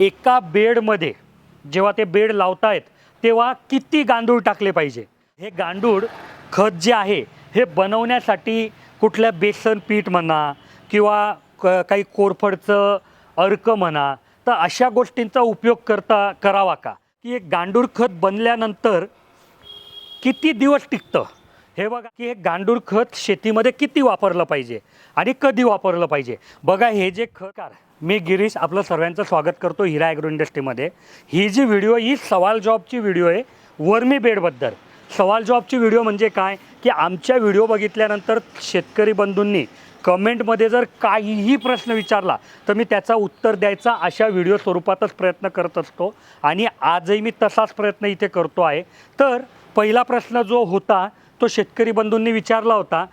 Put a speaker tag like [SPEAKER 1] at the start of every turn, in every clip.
[SPEAKER 1] एका बेडमध्ये जेव्हा ते बेड लावतायत तेव्हा किती गांडूळ टाकले पाहिजे? हे गांडूळ खत जे आहे हे बनवण्यासाठी कुठल्या बेसन पीठ म्हणा किंवा क काही कोरफडचं अर्क म्हणा तर अशा गोष्टींचा उपयोग करता करावा का? की एक गांडूळ खत बनल्यानंतर किती दिवस टिकतं? हे बघा की हे गांडूळ खत शेतीमध्ये किती वापरलं पाहिजे आणि कधी वापरलं पाहिजे? बघा हे जे खतकार मी गिरीश आपलं सर्वांचं स्वागत करतो हिरा ॲग्रो इंडस्ट्रीमध्ये ही जी व्हिडिओ ही सवाल जॉबची व्हिडिओ आहे वर्मी बेडबद्दल. सवाल जॉबची व्हिडिओ म्हणजे काय? की आमच्या व्हिडिओ बघितल्यानंतर शेतकरी बंधूंनी कमेंटमध्ये जर काहीही प्रश्न विचारला तर मी त्याचा उत्तर द्यायचा अशा व्हिडिओ स्वरूपातच प्रयत्न करत असतो. आणि आजही मी तसाच प्रयत्न इथे करतो आहे. तर पहिला प्रश्न जो होता तो शेतकरी बंधूंनी विचारला होता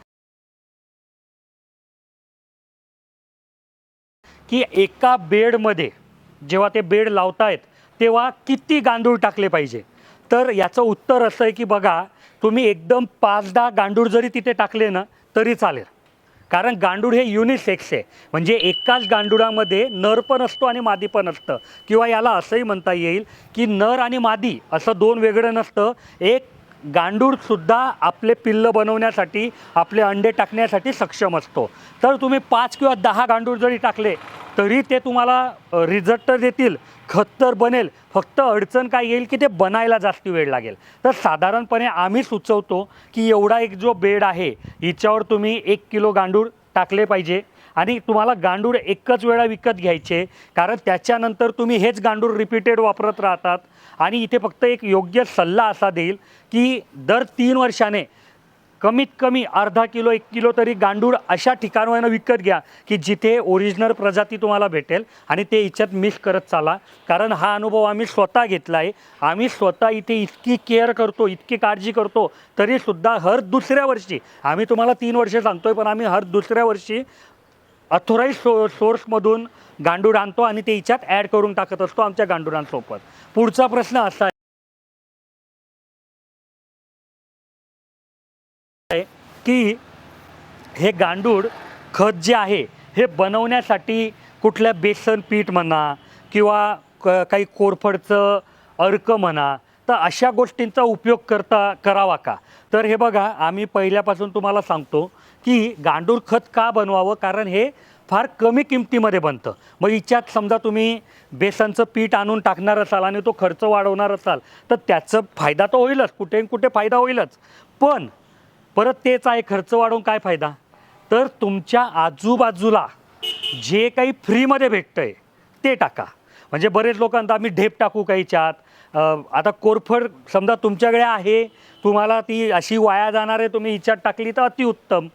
[SPEAKER 1] की एका बेडमध्ये जेव्हा ते बेड लावतायत तेव्हा किती गांडूळ टाकले पाहिजे? तर याचं उत्तर असं आहे की बघा तुम्ही एकदम पाच दहा गांडूळ जरी तिथे टाकले ना तरी चालेल. कारण गांडूळ हे युनिसेक्स आहे. म्हणजे एकाच गांडुळामध्ये नर पण असतो आणि मादी पण असतं. किंवा याला असंही म्हणता येईल की नर आणि मादी असं दोन वेगळं नसतं. एक गांडूळसुद्धा आपले पिल्लं बनवण्यासाठी आपले अंडे टाकण्यासाठी सक्षम असतो. तर तुम्ही पाच किंवा दहा गांडूळ जरी टाकले तरी ते तुम्हाला रिझल्ट तर देतील खत तर बनेल फक्त अडचण काय येईल की ते बनायला जास्त वेळ लागेल. तर साधारणपणे आम्ही सुचवतो की एवढा एक जो बेड आहे हिच्यावर तुम्ही एक किलो गांडूळ टाकले पाहिजे. आणि तुम्हाला गांडूळ एकच वेळा विकत घ्यायचे कारण त्याच्यानंतर तुम्ही हेच गांडूळ रिपीटेड वापरत राहतात. आणि इथे फक्त एक योग्य सल्ला असा देईल की दर तीन वर्षाने कमीत कमी अर्धा किलो एक किलो तरी गांडूळ अशा ठिकाणवरनं विकत घ्या की जिथे ओरिजिनल प्रजाती तुम्हाला भेटेल आणि ते हिच्यात मिस करत चाला. कारण हा अनुभव आम्ही स्वतः घेतला आहे आम्ही स्वतः इथे इतकी केअर करतो इतकी काळजी करतो तरीसुद्धा हर दुसऱ्या वर्षी आम्ही तुम्हाला तीन वर्षे सांगतोय पण आम्ही हर दुसऱ्या वर्षी अथोराईज सो सोर्समधून गांडूळ आणतो आणि ते हिच्यात ॲड करून टाकत असतो आमच्या गांडुळांसोबत. पुढचा प्रश्न असा आहे. की हे गांडूळ खत जे आहे हे बनवण्यासाठी कुठल्या बेसन पीठ म्हणा किंवा क काही कोरफडचं अर्क म्हणा तर अशा गोष्टींचा उपयोग करता करावा का? तर हे बघा आम्ही पहिल्यापासून तुम्हाला सांगतो की गांडूळ खत का बनवावं? कारण हे फार कमी किमतीमध्ये बनतं. मग हिच्यात समजा तुम्ही बेसनचं पीठ आणून टाकणार असाल आणि तो खर्च वाढवणार असाल तर त्याचं फायदा तर होईलच. कुठे न कुठे फायदा होईलच. पण परत तेच आहे खर्च वाढवून काय फायदा? तर तुमच्या आजूबाजूला जे काही फ्रीमध्ये भेटतं आहे ते टाका. म्हणजे बरेच लोकांना आम्ही ढेप टाकू काहीच्यात आता कोरफड समजा तुमच्याकडे आहे तुम्हाला ती अशी वाया जाणार आहे तुम्ही हिच्यात टाकली तर अतिउत्तम.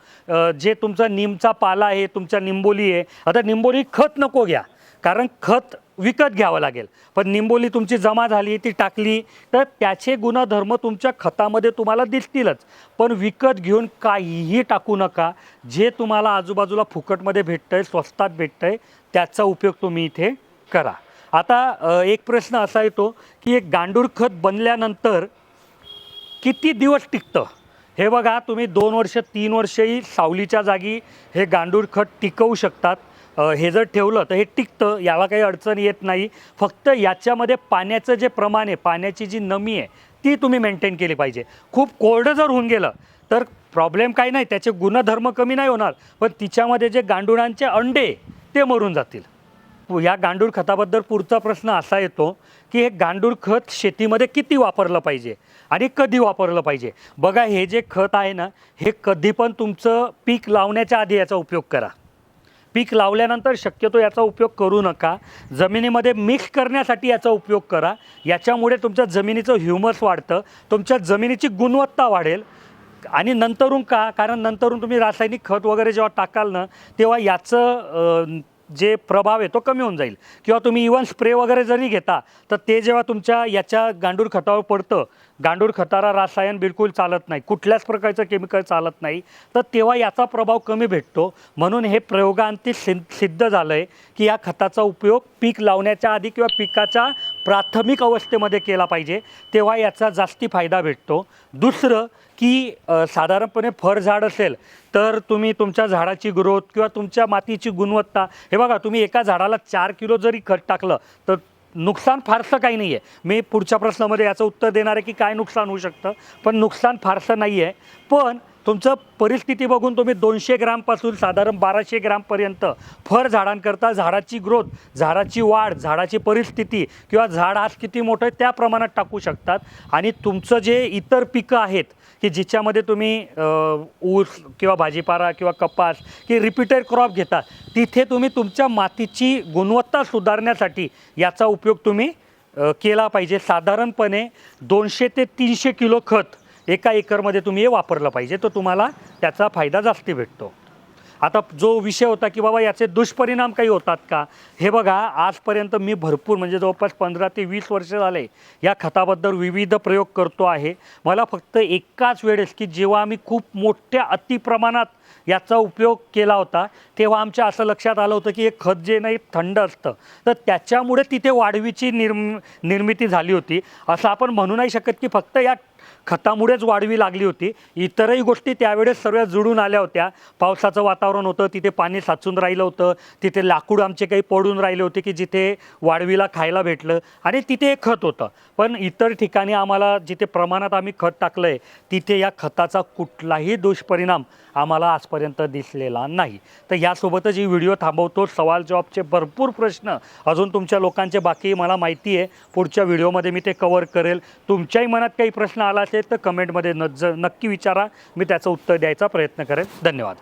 [SPEAKER 1] जे तुमचा निमचा पाला आहे तुमच्या निंबोली आहे आता निंबोली खत नको घ्या. कारण खत विकत घ्यावं लागेल. पण निंबोली तुमची जमा झाली ती टाकली तर त्याचे गुणधर्म तुमच्या खतामध्ये तुम्हाला दिसतीलच. पण विकत घेऊन काहीही टाकू नका. जे तुम्हाला आजूबाजूला फुकटमध्ये भेटतं आहे स्वस्तात भेटतं आहे त्याचा उपयोग तुम्ही इथे करा. आता एक प्रश्न असा येतो की एक गांडूळ खत बनल्यानंतर किती दिवस टिकतं? हे बघा तुम्ही दोन वर्ष तीन वर्षही सावलीच्या जागी हे गांडूळ खत टिकवू शकतात. हे जर ठेवलं तर हे टिकतं याला काही अडचण येत नाही. फक्त याच्यामध्ये पाण्याचं जे प्रमाण आहे पाण्याची जी नमी आहे ती तुम्ही मेंटेन केली पाहिजे. खूप कोरडं जर होऊन गेलं तर प्रॉब्लेम काही नाही त्याचे गुणधर्म कमी नाही होणार. पण तिच्यामध्ये जे गांडुळांचे अंडे ते मरून जातील. या गांडूळ खताबद्दल पुढचा प्रश्न असा येतो की हे गांडूळ खत शेतीमध्ये किती वापरलं पाहिजे आणि कधी वापरलं पाहिजे? बघा हे जे खत आहे ना हे कधी पण तुमचं पीक लावण्याच्या आधी याचा उपयोग करा. पीक लावल्यानंतर शक्यतो याचा उपयोग करू नका. जमिनीमध्ये मिक्स करण्यासाठी याचा उपयोग करा. याच्यामुळे तुमच्या जमिनीचं ह्युमस वाढतं तुमच्या जमिनीची गुणवत्ता वाढेल आणि नंतरून का? कारण नंतरून तुम्ही रासायनिक खत वगैरे जेव्हा टाकाल ना तेव्हा याचं जे प्रभाव आहे तो कमी होऊन जाईल. किंवा तुम्ही इवन स्प्रे वगैरे जरी घेता तर ते जेव्हा तुमच्या याच्या गांडूळ खतावर पडतं गांडूळ खताला रासायन बिलकुल चालत नाही कुठल्याच प्रकारचं केमिकल चालत नाही तर तेव्हा याचा प्रभाव कमी भेटतो. म्हणून हे प्रयोगांती सिद्ध सिद्ध झालं आहे की या खताचा उपयोग पीक लावण्याच्या आधी किंवा पिकाच्या प्राथमिक अवस्थेमध्ये केला पाहिजे तेव्हा याचा जास्ती फायदा भेटतो. दुसरं की साधारणपणे फळ झाड असेल तर तुम्ही तुमच्या झाडाची ग्रोथ किंवा तुमच्या मातीची गुणवत्ता हे बघा तुम्ही एका झाडाला चार किलो जरी खत टाकलं तर नुकसान फारसं काही नाही आहे मी पुढच्या प्रश्नामध्ये याचं उत्तर देणार आहे की काय नुकसान होऊ शकतं पण नुकसान फारसं नाही आहे पण तुमचं परिस्थिती बघून तुम्ही दोनशे ग्रामपासून साधारण बाराशे ग्रामपर्यंत फर झाडांकरता झाडाची ग्रोथ झाडाची वाढ झाडाची परिस्थिती किंवा झाड आज किती मोठं आहे त्या प्रमाणात टाकू शकतात. आणि तुमचं जे इतर पिकं आहेत की जिच्यामध्ये तुम्ही ऊस किंवा भाजीपाला किंवा कपास की रिपीटेड क्रॉप घेता तिथे तुम्ही तुमच्या मातीची गुणवत्ता सुधारण्यासाठी याचा उपयोग तुम्ही केला पाहिजे. साधारणपणे दोनशे ते तीनशे किलो खत एका एकरमध्ये तुम्ही हे वापरलं पाहिजे तर तुम्हाला त्याचा फायदा जास्ती भेटतो. आता जो विषय होता की बाबा याचे दुष्परिणाम काही होतात का? हे बघा आजपर्यंत मी भरपूर म्हणजे जवळपास पंधरा ते वीस वर्ष झाले या खताबद्दल विविध प्रयोग करतो आहे. मला फक्त एकाच वेळेस की जेव्हा आम्ही खूप मोठ्या अतिप्रमाणात याचा उपयोग केला होता तेव्हा आमच्या असं लक्षात आलं होतं की हे खत जे नाही थंड असतं. तर त्याच्यामुळे तिथे वाढवीची निर्म निर्मिती झाली होती. असं आपण म्हणू नाही शकत की फक्त या खतामुळेच वाढवी लागली होती. इतरही गोष्टी त्यावेळेस सर्व जुळून आल्या होत्या. पावसाचं वातावरण होतं तिथे पाणी साचून राहिलं होतं. तिथे लाकूड आमचे काही पडून राहिले होते की जिथे वाढवीला खायला भेटलं. आणि तिथे एक खत होतं. पण इतर ठिकाणी आम्हाला जिथे प्रमाणात आम्ही खत टाकलं आहे तिथे या खताचा कुठलाही दुष्परिणाम आम्हाला आजपर्यंत दिसलेला नाही. तर यासोबतच ही व्हिडिओ थांबवतो. सवाल जवाबचे भरपूर प्रश्न अजून तुमच्या लोकांचे बाकी मला माहिती आहे. पुढच्या व्हिडिओमध्ये मी ते कवर करेल. तुमच्याही मनात काही प्रश्न आला असेल तर कमेंटमध्ये न ज नक्की विचारा. मी त्याचं उत्तर द्यायचा प्रयत्न करेन. धन्यवाद.